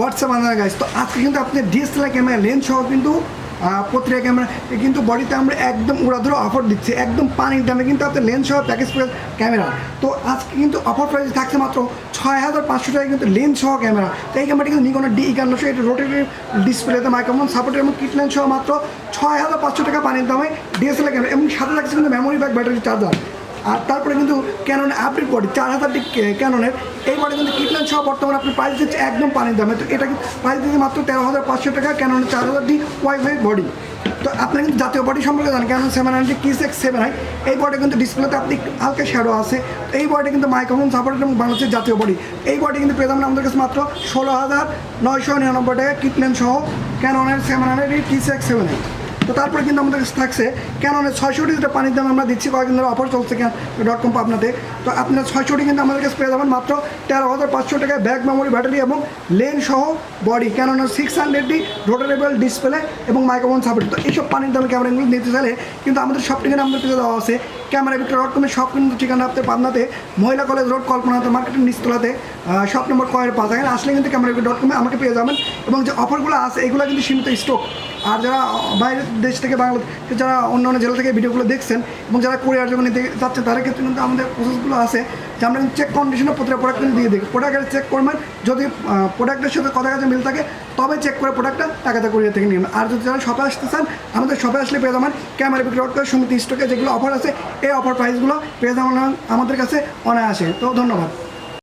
WhatsApp আনার guys তো আজকে কিন্তু আপনি ডিএসএলআর ক্যামেরা লেন্স সহ কিন্তু প্রতিটা ক্যামেরা কিন্তু বডিতে আমরা একদম উড়াধুরো অফার দিচ্ছি। একদম পানির দামে কিন্তু আপনার লেন্স সহ প্যাকেজ ক্যামেরা তো আজকে কিন্তু অফার প্রাইস থাকছে মাত্র ছয় হাজার পাঁচশো টাকা কিন্তু লেন্স সহ ক্যামেরা তো এই ক্যামেরাটি কিন্তু নিকনের ডি একান্নশো এটা রোটেটেড ডিসপ্লেতে মাইক্রোফোন সাপোর্টের এবং কিট লেন্স সহ মাত্র ছয় হাজার পাঁচশো টাকা পানির দামে ডিএসএলআর ক্যামেরা এবং সাথে থাকছে কিন্তু মেমোরি ব্যাগ ব্যাটারি চার্জার আর তারপরে কিন্তু ক্যানন আপডেট বডি চার হাজার ক্যাননের এই বডি কিন্তু কিটলেন সহ বর্তমানে আপনি প্রাইস দিচ্ছে একদম পানির দামে। তো এটা প্রাইস দিচ্ছে মাত্র তেরো হাজার পাঁচশো টাকা ক্যাননের চার হাজার ডি ওয়াইফাই বডি তো আপনার কিন্তু জাতীয় বডি সম্পর্কে জানেন Canon seven hundred Kiss X seven হয় এই বডি কিন্তু ডিসপ্লেতে আপনি হালকা শ্যাডো আছে। এই বডি কিন্তু মাইক্রোফোন সাপোর্ট এবং বাংলাদেশের জাতীয় বডি এই বডি কিন্তু পেয়ে যাবেন আমাদের কাছে মাত্র ষোলো হাজার নয়শো নিরানব্বই টাকা কিটলেন সহ ক্যাননের seven hundred Kiss X seven তো তারপরে কিন্তু আমাদের কাছে থাকছে ক্যাননের ছয়শোটি যেটা পানির দাম আমরা দিচ্ছি কয়েকদিন ধরে অফার চলছে ডট কম আপনাতে তো আপনার ছয়শোটি কিন্তু আমাদের কাছে পেয়ে যাবেন মাত্র তেরো হাজার পাঁচশো টাকায় ব্যাক মেমোরি ব্যাটারি এবং লেন সহ বডি ক্যাননের সিক্স হান্ড্রেডটি রোটারেবল ডিসপ্লে এবং মাইক্রোফোন সাপোর্ট তো এইসব পানির দাম ক্যামেরাগুলো নিতে চাইলে কিন্তু আমাদের সব কিন্তু আমাদের পেয়ে দেওয়া আছে। ক্যামেরা বিক্রয় ডট কমের সব কিন্তু ঠিকানা আপনার পাবনাতে মহিলা কলেজ রোড কল্পনাতে মার্কেটের নিচতলাতে শপ নম্বর কয়ের পাঁচ এখানে আসলে কিন্তু ক্যামেরা ডট কমে আমাকে পেয়ে যাবেন এবং যে অফারগুলো আছে, এগুলো কিন্তু সীমিত স্টক আর যারা বাইরের দেশ থেকে বাংলাদেশ, যারা অন্য অন্য জেলা থেকে ভিডিওগুলো দেখছেন এবং যারা কোরিয়ার যখন নিতে যাচ্ছেন, তাদের ক্ষেত্রে কিন্তু আমাদের প্রসেসগুলো আছে যে আমরা কিন্তু চেক কন্ডিশনে প্রতিটা প্রোডাক্ট কিন্তু দিয়ে দিই। প্রোডাক্টের চেক করবেন, যদি প্রোডাক্টের সাথে কথা কাছে মিল থাকে, তবে চেক করে প্রোডাক্টটা টাকাতে কোরিয়া থেকে নেবেন। আর যদি যারা শপে আসতে চান, আমাদের শপে আসলে পেয়ে যাবেন ক্যামেরা বিক্রি করে সমিতি স্টকে যেগুলো অফার আছে এই অফার প্রাইসগুলো পেয়ে যাবেন আমাদের কাছে অনায়াসে। তো ধন্যবাদ।